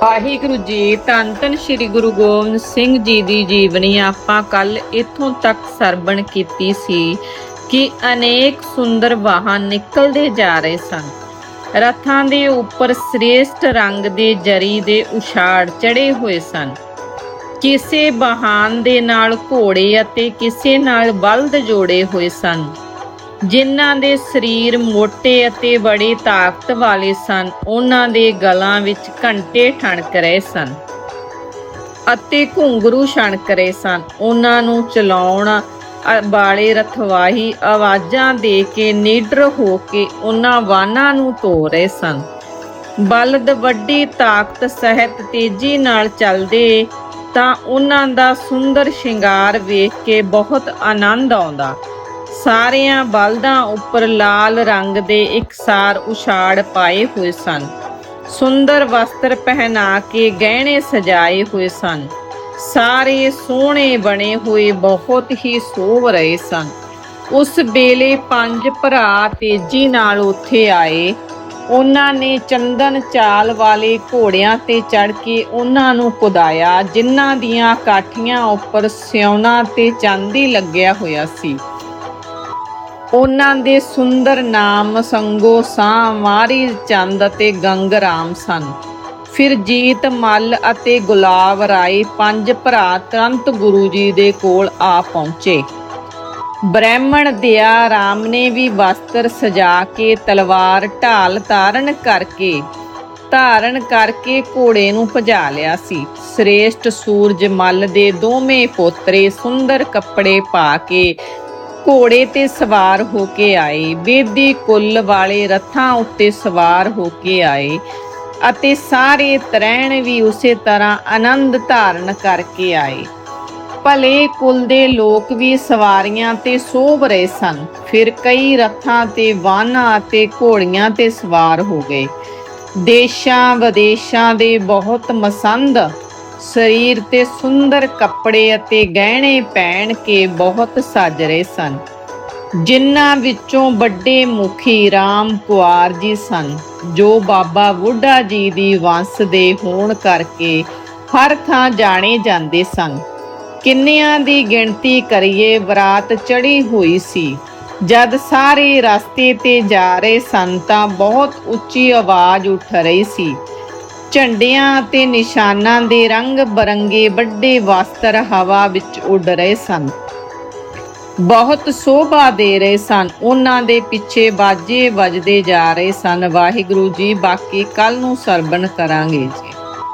ਵਾਹਿਗੁਰੂ ਜੀ, ਧੰਨ ਧੰਨ ਸ੍ਰੀ ਗੁਰੂ ਗੋਬਿੰਦ ਸਿੰਘ ਜੀ ਦੀ ਜੀਵਨੀ ਆਪਾਂ ਕੱਲ ਇੱਥੋਂ ਤੱਕ ਸਰਵਣ ਕੀਤੀ ਸੀ ਕਿ ਅਨੇਕ ਸੁੰਦਰ ਵਾਹਨ ਨਿਕਲਦੇ ਜਾ ਰਹੇ ਸਨ। ਰਥਾਂ ਦੇ ਉੱਪਰ ਸ੍ਰੇਸ਼ਟ ਰੰਗ ਦੇ ਜਰੀ ਦੇ ਉਛਾੜ ਚੜੇ ਹੋਏ ਸਨ। ਕਿਸੇ ਵਾਹਨ ਦੇ ਨਾਲ ਘੋੜੇ ਅਤੇ ਕਿਸੇ ਨਾਲ ਬਲਦ ਜੋੜੇ ਹੋਏ ਸਨ। ਜਿਨ੍ਹਾਂ ਦੇ ਸਰੀਰ ਮੋٹے ਅਤੇ ਬੜੇ ਤਾਕਤ ਵਾਲੇ ਸਨ, ਉਹਨਾਂ ਦੇ ਗਲਾਂ ਵਿੱਚ ਘੰਟੇ ਠਣਕ ਰਹੇ ਸਨ ਅਤੇ ਘੁੰਗਰੂ ਛਣਕ ਰਹੇ ਸਨ। ਉਹਨਾਂ ਨੂੰ ਚਲਾਉਣ ਵਾਲੇ ਰਥਵਾਹੀ ਆਵਾਜ਼ਾਂ ਦੇ ਕੇ ਨੀਡਰ ਹੋ ਕੇ ਉਹਨਾਂ ਵਾਹਨਾਂ ਨੂੰ ਧੋ ਰਹੇ ਸਨ। ਬਲਦ ਵੱਡੀ ਤਾਕਤ ਸਹਿਤ ਤੇਜ਼ੀ ਨਾਲ ਚੱਲਦੇ ਤਾਂ ਉਹਨਾਂ ਦਾ ਸੁੰਦਰ ਸ਼ਿੰਗਾਰ ਵੇਖ ਕੇ ਬਹੁਤ ਆਨੰਦ ਆਉਂਦਾ। ਸਾਰਿਆਂ ਬਲਦਾਂ ਉੱਪਰ ਲਾਲ ਰੰਗ ਦੇ ਇਕਸਾਰ ਉਛਾੜ ਪਾਏ ਹੋਏ ਸਨ। ਸੁੰਦਰ ਵਸਤਰ ਪਹਿਨਾ ਕੇ ਗਹਿਣੇ ਸਜਾਏ ਹੋਏ ਸਨ। ਸਾਰੇ ਸੋਹਣੇ ਬਣੇ ਹੋਏ ਬਹੁਤ ਹੀ ਸੋਭ ਰਹੇ ਸਨ। ਉਸ ਵੇਲੇ ਪੰਜ ਭਰਾ ਤੇਜ਼ੀ ਨਾਲ ਉੱਥੇ ਆਏ। ਉਹਨਾਂ ਨੇ ਚੰਦਨ ਚਾਲ ਵਾਲੇ ਘੋੜਿਆਂ ਤੇ ਚੜ ਕੇ ਉਹਨਾਂ ਨੂੰ ਕੁਦਾਇਆ, ਜਿਨ੍ਹਾਂ ਦੀਆਂ ਕਾਠੀਆਂ ਉੱਪਰ ਸਿਉਣਾ ਤੇ ਚਾਂਦੀ ਲੱਗਿਆ ਹੋਇਆ ਸੀ। ਉਹਨਾਂ ਦੇ ਸੁੰਦਰ ਨਾਮ ਸੰਗੋ ਸਾਂ ਮਾਰੀ ਚੰਦ ਅਤੇ ਗੰਗ ਰਾਮ ਸਨ। ਫਿਰ ਜੀਤ ਮੱਲ ਅਤੇ ਗੁਲਾਬ ਰਾਏ ਪੰਜ ਭਰਾ ਤੁਰੰਤ ਗੁਰੂ ਜੀ ਦੇ ਕੋਲ ਆ ਪਹੁੰਚੇ। ਬ੍ਰਾਹਮਣ ਦਿਆ ਰਾਮ ਨੇ ਵੀ ਵਸਤਰ ਸਜਾ ਕੇ ਤਲਵਾਰ ਢਾਲ ਧਾਰਨ ਕਰਕੇ ਧਾਰਨ ਕਰਕੇ ਘੋੜੇ ਨੂੰ ਭਜਾ ਲਿਆ ਸੀ। ਸ੍ਰੇਸ਼ਟ ਸੂਰਜ ਮੱਲ ਦੇ ਦੋਵੇਂ ਪੋਤਰੇ ਸੁੰਦਰ ਕੱਪੜੇ ਪਾ ਕੇ ਘੋੜੇ ਤੇ ਸਵਾਰ ਹੋ ਕੇ ਆਏ। ਬੇਦੀ ਕੁੱਲ ਵਾਲੇ ਰਥਾਂ ਉੱਤੇ ਸਵਾਰ ਹੋ ਕੇ ਆਏ ਅਤੇ ਸਾਰੇ ਤਰੈਣ ਵੀ ਉਸੇ ਤਰ੍ਹਾਂ ਆਨੰਦ ਧਾਰਨ ਕਰਕੇ ਆਏ। ਭਲੇ ਕੁਲ ਦੇ ਲੋਕ ਵੀ ਸਵਾਰੀਆਂ ਤੇ ਸੋਭ ਰਹੇ ਸਨ। ਫਿਰ ਕਈ ਰਥਾਂ ਤੇ ਵਾਹਨਾਂ ਅਤੇ ਘੋੜੀਆਂ ਤੇ ਸਵਾਰ ਹੋ ਗਏ। ਦੇਸ਼ਾਂ ਵਿਦੇਸ਼ਾਂ ਦੇ ਬਹੁਤ ਮਸੰਦ ਸਰੀਰ ਤੇ ਸੁੰਦਰ ਕੱਪੜੇ ਅਤੇ ਗਹਿਣੇ ਪਹਿਨ ਕੇ ਬਹੁਤ ਸੱਜ ਰਹੇ ਸਨ। ਜਿਨ੍ਹਾਂ ਵਿੱਚੋਂ ਵੱਡੇ ਮੁਖੀ ਰਾਮ ਕੁਆਰ ਜੀ ਸਨ, ਜੋ ਬਾਬਾ ਬੁੱਢਾ ਜੀ ਦੀ ਵੰਸ ਦੇ ਹੋਣ ਕਰਕੇ ਹਰ ਥਾਂ ਜਾਣੇ ਜਾਂਦੇ ਸਨ। ਕਿੰਨਿਆਂ ਦੀ ਗਿਣਤੀ ਕਰੀਏ ਬਰਾਤ ਚੜੀ ਹੋਈ ਸੀ। ਜਦ ਸਾਰੇ ਰਸਤੇ ਤੇ ਜਾ ਰਹੇ ਸਨ ਤਾਂ ਬਹੁਤ ਉੱਚੀ ਆਵਾਜ਼ ਉੱਠ ਰਹੀ ਸੀ। ਝੰਡਿਆਂ ਤੇ ਨਿਸ਼ਾਨਾਂ ਦੇ ਰੰਗ ਬਰੰਗੇ ਵੱਡੇ ਵਸਤਰ ਹਵਾ ਵਿੱਚ ਉੱਡ ਰਹੇ ਸਨ। ਬਹੁਤ ਸੋਭਾ ਦੇ ਰਹੇ ਸਨ। ਉਹਨਾਂ ਦੇ ਪਿੱਛੇ ਬਾਜੇ ਵੱਜਦੇ ਜਾ ਰਹੇ ਸਨ। ਵਾਹਿਗੁਰੂ ਜੀ, ਬਾਕੀ ਕੱਲ ਨੂੰ ਸਰਬਣ ਕਰਾਂਗੇ ਜੀ।